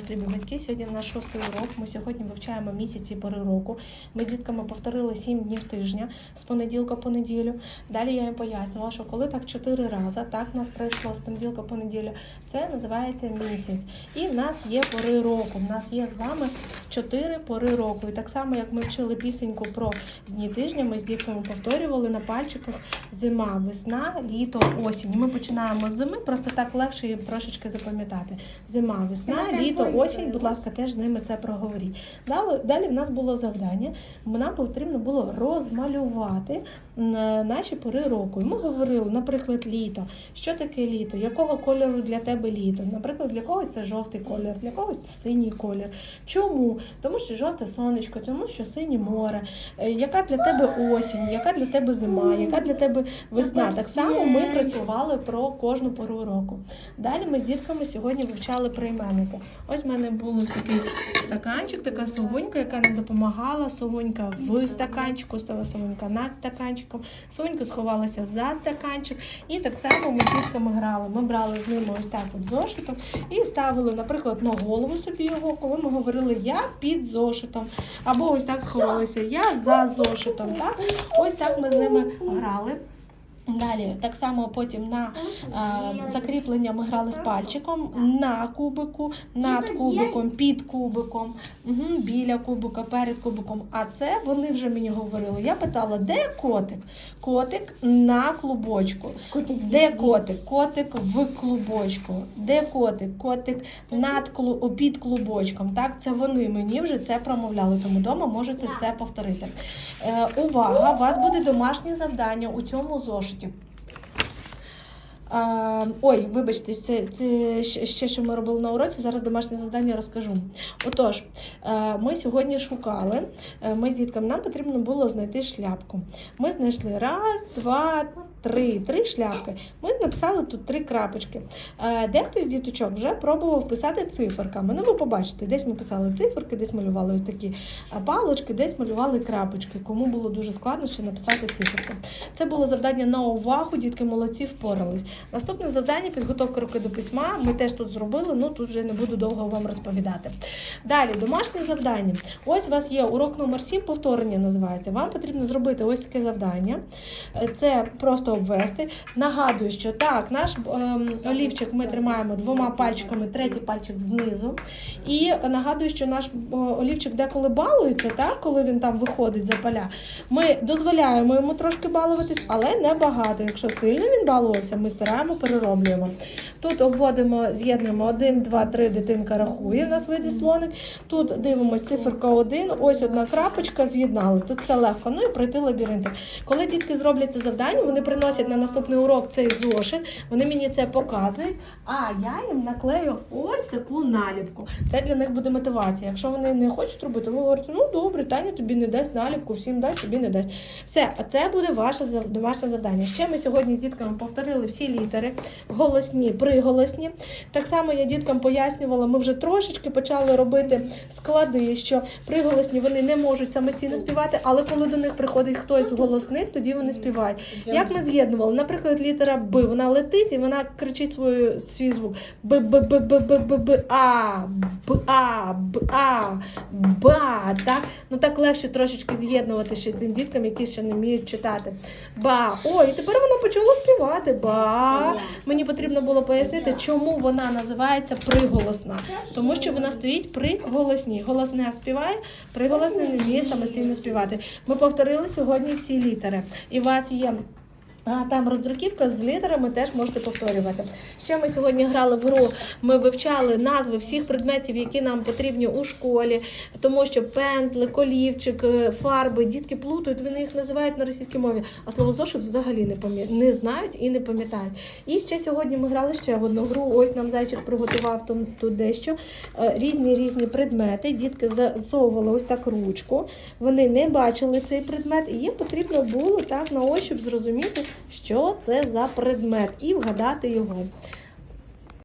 вас, любі батьки. Сьогодні наш шостий урок. Ми сьогодні вивчаємо місяці пори року. Ми з дітками повторили сім днів тижня з понеділка по неділю. Далі я їм пояснила, що коли так чотири рази, так нас пройшло з понеділка по неділю, це називається місяць. І в нас є пори року. В нас є з вами чотири пори року. І так само, як ми вчили пісеньку про дні тижня, ми з дітками повторювали на пальчиках зима, весна, літо, осінь. Ми починаємо з зими, просто так легше їм трошечки запам'ятати. Зима, весна, літо. Осінь. Будь ласка, теж з ними це проговоріть. Далі, далі в нас було завдання. Нам потрібно було розмалювати наші пори року. І ми говорили, наприклад, літо. Що таке літо? Якого кольору для тебе літо? Наприклад, для когось це жовтий колір, для когось це синій колір. Чому? Тому що жовте сонечко, тому що синє море. Е, Яка для тебе осінь, яка для тебе зима, яка для тебе весна? Так само ми працювали про кожну пору року. Далі ми з дітками сьогодні вивчали прийменники. Ось в мене був такий стаканчик, така совунька, яка нам допомагала. Совунька в стаканчику, стала совунька над стаканчиком. Совунька сховалася за стаканчик. І так само ми з дітками грали. Ми брали з ними ось так от зошитом і ставили, наприклад, на голову собі його, коли ми говорили я під зошитом. Або ось так сховалися я за зошитом. Так? Ось так ми з ними грали. Далі, так само потім на е, закріплення ми грали з пальчиком на кубику, над кубиком, під кубиком, угу, біля кубика, перед кубиком. А це вони вже мені говорили. Я питала, де котик? Котик на клубочку. Де котик? Котик в клубочку. Де котик? Котик над клу... під клубочком. Так, це вони мені вже це промовляли, тому вдома можете це повторити. Е, увага! У вас буде домашнє завдання у цьому зошиті смертю. Е, ой, вибачте, це, це ще- що ми робили на уроці. Зараз домашнє завдання розкажу. Отож, е, ми сьогодні шукали. е, Ми з дітками нам потрібно було знайти шляпку. Ми знайшли раз, два, три. Три шляпки. Ми написали тут три крапочки. Е, Дехто з діточок вже пробував писати циферками. Ну, ви побачите, десь ми писали циферки, десь малювали ось такі палочки, десь малювали крапочки. Кому було дуже складно ще написати циферки. Це було завдання на увагу. Дітки молодці впорались. Наступне завдання підготовка руки до письма. Ми теж тут зробили, ну тут вже не буду довго вам розповідати. Далі, домашнє завдання. Ось у вас є урок номер 7, повторення називається. Вам потрібно зробити ось таке завдання. Е, Це просто обвести. Нагадую, що так, наш ем, олівчик ми тримаємо двома пальчиками, третій пальчик знизу. І нагадую, що наш е, олівчик деколи балується, так, коли він там виходить за поля. Ми дозволяємо йому трошки балуватись, але не багато. Якщо сильно він балувався, ми стараємо, перероблюємо. Тут обводимо, з'єднуємо 1, 2, 3, дитинка рахує, у нас вийде слоник. Тут дивимося циферка 1, ось одна крапочка, з'єднали. Тут все легко. Ну і пройти лабіринтик. Коли дітки зроблять це завдання, вони приносять на наступний урок цей зошит, вони мені це показують, а я їм наклею ось таку наліпку. Це для них буде мотивація. Якщо вони не хочуть робити, ви говорите, ну добре, Таня тобі не дасть наліпку, всім дасть, тобі не дасть. Все, це буде ваше домашнє завдання. Ще ми сьогодні з дітками повторили всі літери, голосні, приголосні. Так само я діткам пояснювала, ми вже трошечки почали робити склади, що приголосні вони не можуть самостійно співати, але коли до них приходить хтось з голосних, тоді вони співають. Як ми з'єднували? Наприклад, літера Б, вона летить і вона кричить свою, свій звук. Б, Б, Б, Б, Б, Б, Б, А, Б, А, Б, А, Ба, так? Ну так легше трошечки з'єднувати ще тим діткам, які ще не вміють читати. Ба. Ой, і тепер вона почала співати. Ба. Мені потрібно було пояснити, чому вона називається приголосна. Тому що вона стоїть при голосні. Голосне співає, приголосне не вміє самостійно співати. Ми повторили сьогодні всі літери. І у вас є. А там роздруківка з літерами теж можете повторювати. Ще ми сьогодні грали в гру. Ми вивчали назви всіх предметів, які нам потрібні у школі, тому що пензли, колівчик, е, фарби, дітки плутають, вони їх називають на російській мові, а слово зошит взагалі не пам'я- не знають і не пам'ятають. І ще сьогодні ми грали ще в одну гру. Ось нам зайчик приготував там тут дещо. Е, Різні різні предмети. Дітки засовували ось так ручку. Вони не бачили цей предмет, і їм потрібно було так на ощуп зрозуміти, що це за предмет, і вгадати його.